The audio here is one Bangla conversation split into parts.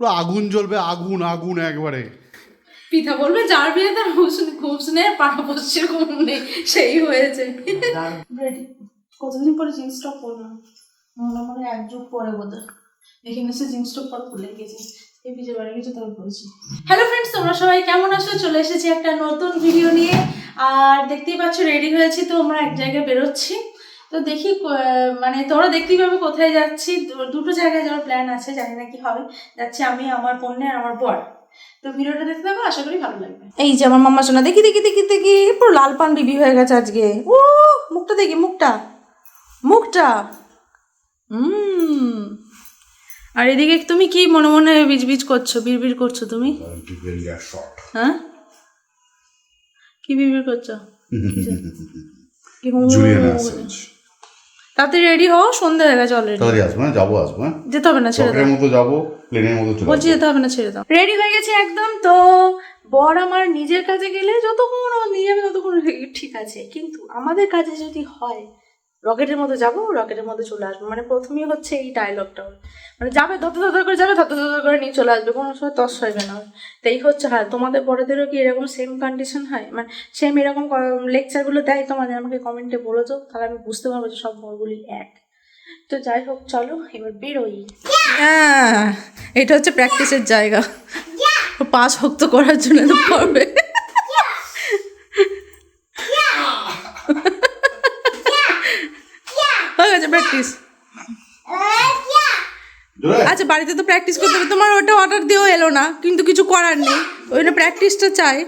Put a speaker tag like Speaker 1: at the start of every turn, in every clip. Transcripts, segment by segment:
Speaker 1: পুরো আগুন জ্বলবে আগুন আগুন একবারে।
Speaker 2: পিঠা বলবে যার বিয়ে তার হুসনে খুবসনে পাড়া পড়ছে কমনে সেই হয়েছে। কতদিন পরে জিন্স টপ পরলাম মনে মনে এক যুগ পরে বোধহয়। এখানে এসে জিন্স টপ পরে ভুলে গেছি। এই পিজে বাড়ি গেছে তবে পড়েছি হ্যালো ফ্রেন্ডস তোমরা সবাই কেমন আছো? চলে এসেছি একটা নতুন ভিডিও নিয়ে। আর দেখতেই পাচ্ছ রেডি হয়েছি তো আমরা এক জায়গায় বেরোচ্ছি। তো দেখি মানে তোমরা দেখতেই পাবে কোথায় যাচ্ছি। দুটো জায়গায় যাওয়ার প্ল্যান আছে জানি না কি হবে। যাচ্ছি আমি আমার বোনে আর আমার বর। তো ভিডিওটা দেখতে থাকো আশা করি ভালো লাগবে। এই যে আমার মাম্মা শোনা দেখি দেখি দেখি দেখি পুরো লাল পান বিবি হয়ে গেছে আজকে। ও মুখটা দেখি মুখটা। মুখটা। হুম আর এদিকে তুমি কি মনে মনে বিজবিজ করছ বিড়বিড় করছ তুমি? হ্যাঁ? কি বিড়বিড় করছ? কি হুম
Speaker 1: জুলিয়ান অ্যাসাঞ্জ
Speaker 2: তাড়াতাড়ি রেডি হও সন্ধ্যা হয়ে গেছে অলরেডি
Speaker 1: তাড়াতাড়ি আসব হ্যাঁ যাব আসব হ্যাঁ।
Speaker 2: যেতে হবে না ছেড়ে দাও।
Speaker 1: মতো যাব প্লেনের মতো চলে
Speaker 2: বলছি যেতে হবে না ছেড়ে দাও। রেডি হয়ে গেছে একদম তো বর আমার নিজের কাজে গেলে যতক্ষণ ও নিয়ে যাবে ততক্ষণ ঠিক আছে কিন্তু আমাদের কাজে যদি হয় রকেটের মধ্যে যাব রকেটের মধ্যে চলে আসব। মানে প্রথমেই হচ্ছে এই ডায়লগটা মানে যাবে ধর ধর করে যাবে ধর ধর করে নিয়ে চলে আসবে। কোনো সময় তস হইবে না। তো এই হচ্ছে হ্যাঁ তোমাদের বড়দেরও কি এরকম সেম কন্ডিশন হয়? মানে সেম এরকম লেকচারগুলো দেয় তোমাদের? আমাকে কমেন্টে বলো তো তাহলে আমি বুঝতে পারব যে সব বরগুলি এক। তো যাই হোক চলো এবার বেরোই। হ্যাঁ এটা হচ্ছে প্র্যাকটিসের জায়গা। পা শক্ত করার জন্য তো পারবে হয়ে গেছে প্র্যাকটিস
Speaker 1: জোরে?
Speaker 2: আচ্ছা বাড়িতে তো প্র্যাকটিস করতে হবে। তোমার ওটা অর্ডার দিয়েও এলো না কিন্তু কিছু করার নেই। ওই জন্য প্র্যাকটিসটা চাই।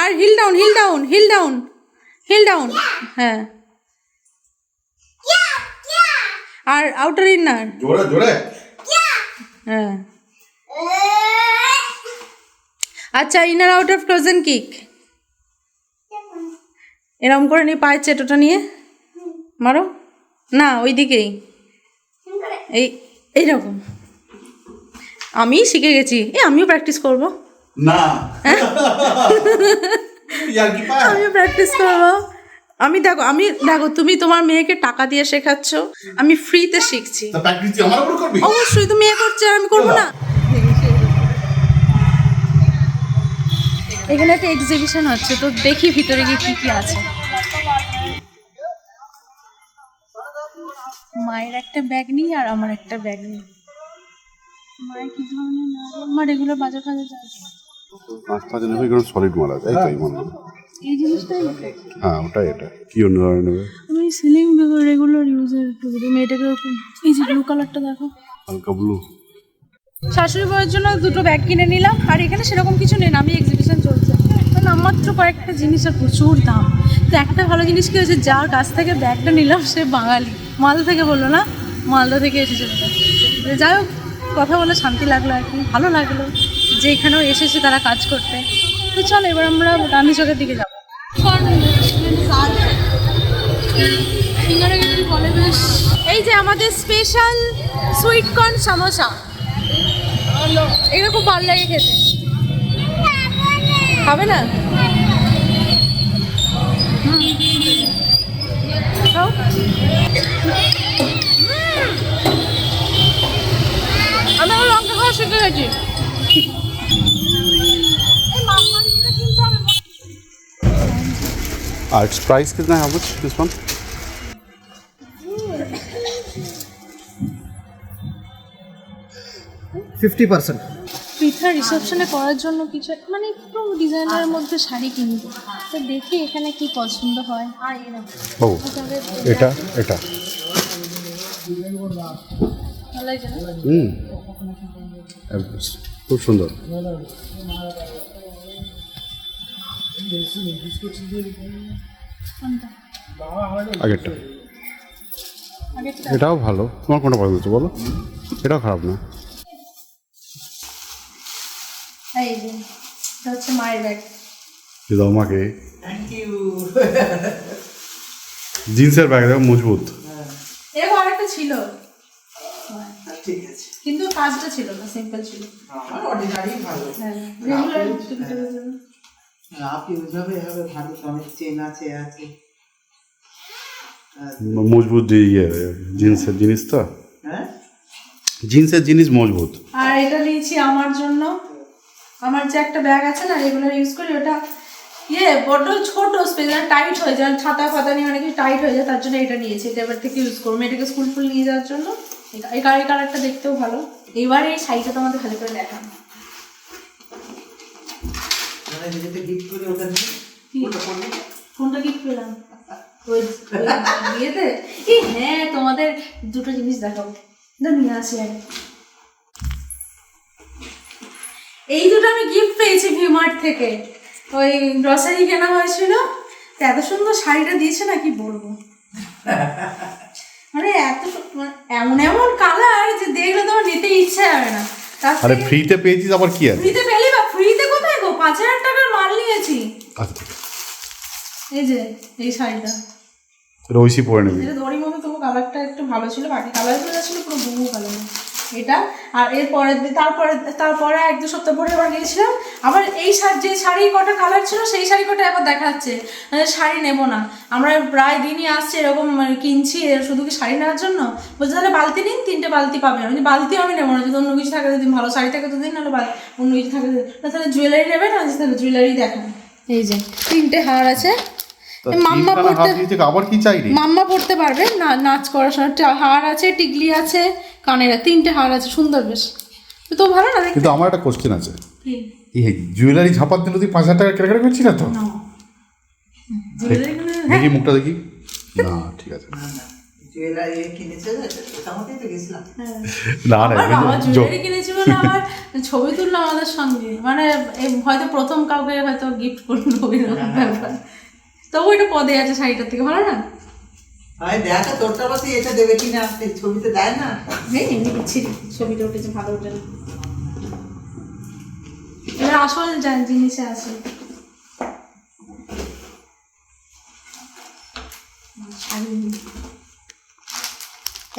Speaker 2: আর hill down hill down hill down hill down হ্যাঁ। আর আউটার ইনার
Speaker 1: জোরে জোরে।
Speaker 2: হ্যাঁ। আচ্ছা ইনার আউটার ফ্রোজেন কিক এরম করে নিয়ে পায়ের চেটোটা নিয়ে মারো। না ওইদিকেই। এই এইরকম। আমি শিখে গেছি। এ আমিও প্র্যাকটিস করব।
Speaker 1: না। ইয়ার
Speaker 2: আমিও প্র্যাকটিস করব। আমি দেখো আমি দেখো তুমি তোমার মেয়েকে টাকা দিয়ে শেখাচ্ছ। আমি ফ্রিতে শিখছি। অবশ্যই তুমি এ করছ আর আমি করব না। এখানে একটা এক্সিবিশন হচ্ছে তো দেখি ভিতরে গিয়ে কি কি আছে। মায়ের একটা ব্যাগ নিই আর আমার একটা ব্যাগ নিই। মায়ের কি ধরনের না আমার এগুলো বাজার ফাজার যায়
Speaker 1: পাঁচটা জন্য এগুলো সলিড মারা যায় তাই হয়
Speaker 2: এই জিনিসটাই
Speaker 1: হ্যাঁ ওটাই এটা। কি অন্য ধরনের নেবে?
Speaker 2: আমি সিলিং রেগুলার ইউজের তুমি এটাকে ওরকম এই যে ব্লু কালারটা দেখো।
Speaker 1: হালকা ব্লু
Speaker 2: শাশুড়ি বউয়ের জন্য দুটো ব্যাগ কিনে নিলাম আর এখানে সেরকম কিছু নেই আমি এক্সিবিশন চলছে। নামমাত্র কয়েকটা জিনিসের প্রচুর দাম। তো একটা ভালো জিনিস কি হয়েছে যার কাছ থেকে ব্যাগটা নিলাম সে বাঙালি। মালদা থেকে বলল না? মালদা থেকে এসেছে। যাই হোক কথা বলে শান্তি লাগল আর কি, ভালো লাগল যে এখানেও এসেছে তারা কাজ করতে। তো চলো, এবার আমরা গান্ধী চকের দিকে যাব। এই যে আমাদের স্পেশাল সুইট কর্ন সামোসা এগুলো খুব ভালো লাগে খেতে। খাবে না? হুম। শিখে গেছি
Speaker 1: আর ইটস প্রাইস कितना है how much this one
Speaker 3: fifty percent
Speaker 2: পিঠা রিসেপশনে করার জন্য কিছু একটা- মানে একটু ডিজাইনের মধ্যে শাড়ি কিনবো তো দেখি এখানে কি পছন্দ হয়
Speaker 1: ও এটা এটা
Speaker 2: ভালো লাগছে না?
Speaker 1: হুম খুব সুন্দর। আগেরটা? এটাও ভালো। তোমার কোনটা পছন্দ হচ্ছে বলো? এটাও খারাপ না। জিন্সের ব্যাগ দেখো মজবুত।
Speaker 2: এরকম আরেকটা ছিল।
Speaker 3: ঠিক আছে।
Speaker 2: কিন্তু কাজটা ছিল না সিম্পল ছিল।
Speaker 3: আমার অর্ডিনারি ভালো।
Speaker 2: হ্যাঁ রেগুলার
Speaker 3: আপনি এভাবে ভালো অনেক চেন আছে আছে।
Speaker 1: মজবুত ইয়ে জিন্সের জিনিস তো?
Speaker 3: হ্যাঁ?
Speaker 1: জিন্সের জিনিস মজবুত।
Speaker 2: আর এটা নিয়েছি আমার জন্য। আমার যে একটা ব্যাগ আছে না রেগুলার ইউজ করি ওটা ইয়ে বড্ড ছোট স্পেস টাইট হয়ে যায় ছাতা ফাতা নিয়ে অনেক টাইট হয়ে যায় তার জন্য এটা নিয়েছি। এটা এবার থেকে ইউজ করব। মেয়েটাকে স্কুল ফুল নিয়ে যাওয়ার জন্য। এই কালার কালারটা দেখতেও ভালো। এবার এই শাড়িটা তোমাদের ভালো করে দেখান
Speaker 3: মানে?
Speaker 2: কোনটা গিফট পেলাম? বিয়েতে? এই হ্যাঁ তোমাদের দুটো জিনিস দেখাবো। না নিয়ে আসি আগে। এই দুটো আমি গিফট পেয়েছি ভিমার্ট থেকে। ওই গ্রসারি কেনা হয়েছিল। তো এত সুন্দর শাড়িটা দিয়েছে না কি বলব? মানে এত মানে এমন এমন কালার যে দেখলে তোমার নিতে ইচ্ছে হবে না।
Speaker 1: আরে ফ্রিতে পেয়েছিস আবার কি আছে?
Speaker 2: ফ্রিতে পেলি বা ফ্রিতে কোথায় গো? পাঁচ হাজার টাকার মাল নিয়েছি।
Speaker 1: আচ্ছা
Speaker 2: এই যে এই শাড়িটা।
Speaker 1: তোর পরে নিবি।
Speaker 2: এটা দড়ি মতো তবু কালারটা একটু ভালো ছিল বাকি কালারগুলো যা ছিল পুরো বহু কালার এটা। আর এর পরের দিন তারপরে তারপরে এক দু সপ্তাহ পরে আবার গিয়েছিলাম। আবার এই শাড়ি যে শাড়ি কটা কালার ছিল সেই শাড়ি কটা আবার দেখাচ্ছে। মানে শাড়ি নেব না। আমরা প্রায় দিনই আসছে এরকম মানে কিনছি শুধু কি শাড়ি নেওয়ার জন্য? বলছে তাহলে বালতি নিন তিনটে বালতি পাবে। আমি বালতি আমি নেব না যদি অন্য কিছু থাকে দিন ভালো শাড়ি থাকে তো দিন নাহলে বাল- অন্য কিছু থাকে না, তাহলে জুয়েলারি নেবে না তাহলে জুয়েলারি দেখান। এই যে তিনটে হার আছে। মাম্মা পড়তে
Speaker 1: আবার কি চাই
Speaker 2: মাম্মা পড়তে পারবে না নাচ করার সময়। হার আছে টিকলি আছে কানের তিনটে হার আছে সুন্দর বেশ। তো তো ভালো না
Speaker 1: কিন্তু আমার একটা কোশ্চেন আছে।
Speaker 2: কি?
Speaker 1: এই জুয়েলারি ঝাপার দিলে তুই পাঁচ হাজার টাকা কেনাকাটা করছি না তো?
Speaker 2: না। জুয়েলারি
Speaker 1: দেখি মুখটা দেখি। না ঠিক আছে।
Speaker 3: না না। জুয়েলারি কিনেছে
Speaker 2: হ্যাঁ। বলে আমার ছবি তুললো আমাদের সঙ্গে। মানে হয়তো প্রথম কাউকে হয়তো গিফট করল এরকম ব্যাপার। তবু এটা পদে আছে শাড়িটার থেকে ভালো না?
Speaker 3: দেখা তোরটা পাশে এটা দেবে কিনা? এই ছবিতে দেয় না?
Speaker 2: এই এমনি বিচ্ছিরি ছবিটা উঠেছে ভালো উঠে না। এবার আসল জিনিসে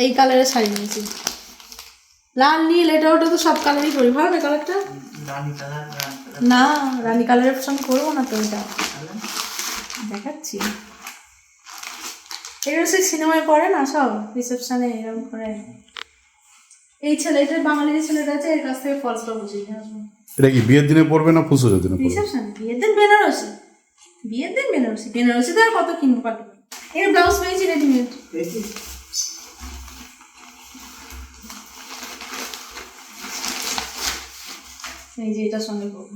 Speaker 2: এই কালারের শাড়ি নিয়েছি। লাল নীল এটা ওটা তো সব কালারই করি ভালো না কালারটা? না রানী কালারের সঙ্গে করব না তো এটা। দেখাচ্ছি। এগুলো সেই সিনেমায় পড়ে না সব? রিসেপশনে এরকম করে। এই ছেলেটা বাঙালি যে ছেলেটা আছে এর কাছ থেকে ফলসটা নিয়ে আসব
Speaker 1: এটা কি বিয়ের দিনে পড়বে না ফুসুরের দিনে পড়বে?
Speaker 2: রিসেপশন বিয়ের দিন বেনারসি। বিয়ের দিন বেনারসি। বেনারসিতে আর কত কিনবো পাল্টে এর ব্লাউজ পেয়েছি রেডিমেড এই যে এটার সঙ্গে করব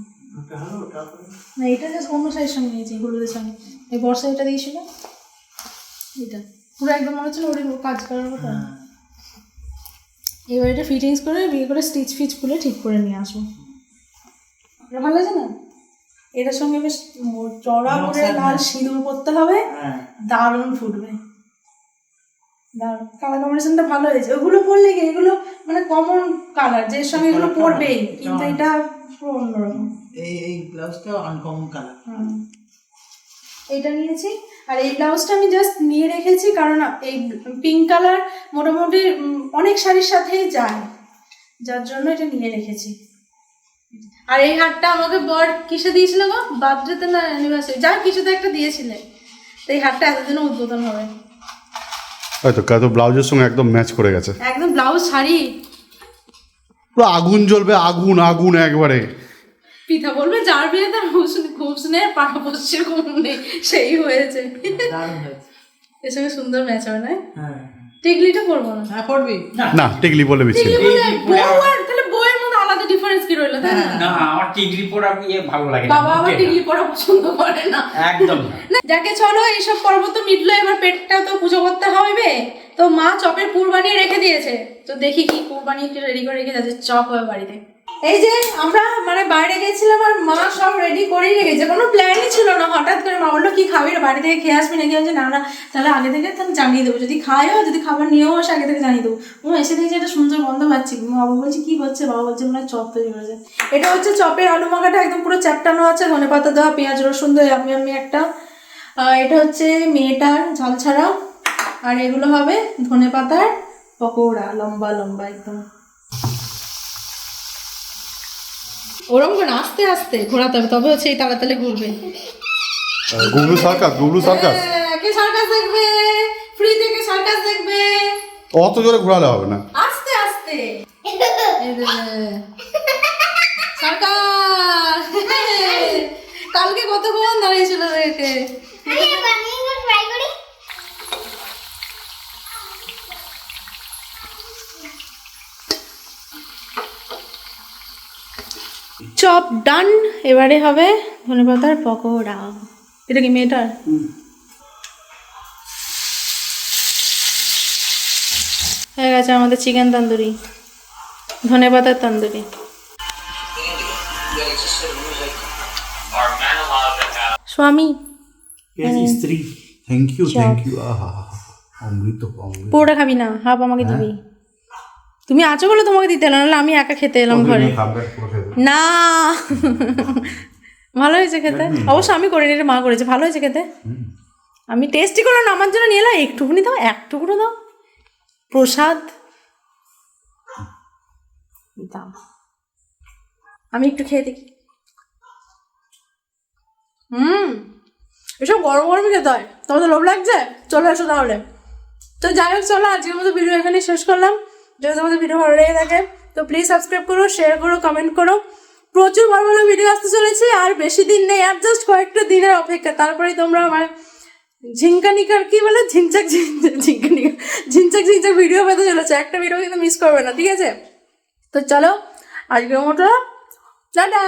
Speaker 2: না এটা জাস্ট অন্য শাড়ির সঙ্গে নিয়েছি হলুদের সঙ্গে। এই বর্ষা এটা দিয়েছিল? এটা। পুরো একদম মনে হচ্ছে না ওরই কাজ করার কথা এবার এটা ফিটিংস করে বিয়ে করে স্টিচ ফিচ খুলে ঠিক করে নিয়ে আসব। ভালো আছে না? এটার সঙ্গে বেশ চড়া করে লাল সিঁদুর করতে হবে।
Speaker 3: হ্যাঁ।
Speaker 2: দারুণ ফুটবে। দারুণ। কালার কম্বিনেশনটা ভালো হয়েছে। ওগুলো পরলে কি এগুলো মানে কমন কালার যে সঙ্গে এগুলো পরবেই কিন্তু এটা পুরো অন্যরকম।
Speaker 3: এই এই ব্লাউজটা আনকমন কালার।
Speaker 2: এইটা নিয়েছি। আর এই ব্লাউজটা আমি জাস্ট নিয়ে রেখেছি কারণ এই পিঙ্ক কালার মোটামুটি অনেক শাড়ির সাথেই যায়। যার জন্য এটা নিয়ে রেখেছি। আর এই হারটা আমাকে বর কিসে দিয়েছিল গো? বার্থডেতে না অ্যানিভার্সারি যা কিছুতে একটা দিয়েছিলে। তো এই হারটা এতদিনে উদ্বোধন হবে।
Speaker 1: হয়তো কাতো ব্লাউজের সঙ্গে একদম ম্যাচ করে গেছে।
Speaker 2: একদম ব্লাউজ শাড়ি।
Speaker 1: পুরো আগুন জ্বলবে আগুন আগুন একবারে।
Speaker 2: পিঠা বলবে যার বিয়ে তার খুবসনে পাড়া পড়ছে নেই সেই হয়েছে।
Speaker 3: দারুণ
Speaker 2: এর সঙ্গে সুন্দর ম্যাচ হবে না
Speaker 3: হ্যাঁ।
Speaker 2: টিকলিটা করব না?
Speaker 3: হ্যাঁ পড়বি
Speaker 1: না টেকলি বলে
Speaker 2: টিকলি বউ আর তাহলে বউয়ের মধ্যে আলাদা ডিফারেন্স কি রইল তাই না?
Speaker 4: আমার টিগরি পড়া ইয়ে ভালো লাগে
Speaker 2: বাবা
Speaker 4: মুখে
Speaker 2: টিকলি পরা পছন্দ করে না।
Speaker 4: একদম না।
Speaker 2: যাকে চলো এইসব পর্ব তো মিটলো এবার পেটটা তো পুজো করতে হবে। তো মা চপের পুর বানিয়ে রেখে দিয়েছে। তো দেখি কি কুরবানি একটু রেডি করে রেখে যাচ্ছে চপ হবে বাড়িতে। এই যে আমরা মানে বাইরে গেছিলাম আর মা সব রেডি করেই রেখেছে। কোনো প্ল্যানই ছিল না। হঠাৎ করে মা বলল কি খাবি রে? বাড়ি থেকে খেয়ে আসবি নাকি? বলছি, না না। তাহলে আগে থেকে তাহলে জানিয়ে দেবো। যদি খায়ও যদি খাবার নিয়েও আসে আগে থেকে জানিয়ে দেবো। ও এসে দেখছি একটা সুন্দর গন্ধ পাচ্ছি। বাবা বলছি কি হচ্ছে? বাবা বলছে মনে চপ তৈরি করেছে। এটা হচ্ছে চপের আলু মাখাটা একদম পুরো চ্যাপটানো আছে। ধনে পাতা দেওয়া পেঁয়াজ রসুন দেওয়া আমি আমি একটা। এটা হচ্ছে মেয়েটার ঝাল ছাড়া আর এগুলো হবে ধনে পাতার পকোড়া। লম্বা লম্বা একদম। ওরম করে আস্তে আস্তে ঘোরাতে হবে তবে হচ্ছে এই তাড়াতাড়ি ঘুরবে।
Speaker 1: Guglu circus Guglu
Speaker 2: circus. কে সার্কাস দেখবে? ফ্রি থেকে সার্কাস দেখবে।
Speaker 1: অত জোরে ঘোরালে হবে না।
Speaker 2: আস্তে আস্তে। এই যে সরকার কালকে কতক্ষণ দাঁড়িয়েছিল দেখে
Speaker 5: আমি বানিয়ে ট্রাই করি
Speaker 2: চপ ডান এবারে হবে ধনে পাতার পকোড়া। এটা কি মেয়েটার? হয়ে গেছে আমাদের চিকেন তন্দুরি ধনে পাতার তন্দুরি। স্বামী
Speaker 6: স্ত্রী থ্যাংক ইউ থ্যাংক ইউ আহা অমৃত
Speaker 2: পুরোটা খাবি না হাফ আমাকে দিবি। তুমি আছো বলে তোমাকে দিতে এলাম নাহলে আমি একা খেতে এলাম ঘরে। না। ভালো হয়েছে খেতে? অবশ্য আমি করিনি এটা মা করেছে। ভালো হয়েছে খেতে? আমি টেস্টি করলাম না আমার জন্য নিয়ে এলাম একটুকুনি দাও এক টুকরো দাও। প্রসাদ। দাও আমি একটু খেয়ে দেখি। হুম। এসব গরম গরমই খেতে হয়। তোমাদের লোভ লাগছে? চলে আসো তাহলে। তো যাই হোক চলো আজকের মতো ভিডিও এখানে শেষ করলাম। যদি তোমাদের ভিডিও ভালো লেগে থাকে, তো প্লিজ সাবস্ক্রাইব করো শেয়ার করো কমেন্ট করো। প্রচুর ভালো ভালো ভিডিও আসতে চলেছে, আর বেশি দিন নেই, আর জাস্ট কয়েকটা দিনের অপেক্ষা। তারপরেই তোমরা আমার ঝিঙ্কানিকার কি বলে? ঝিনচাক ঝিঙ্কানিকার ঝিনচাক ঝিনচাক ভিডিও পেতে চলেছে। একটা ভিডিও কিন্তু মিস করবে না, ঠিক আছে? তো চলো, আজকের মতো, টাটা!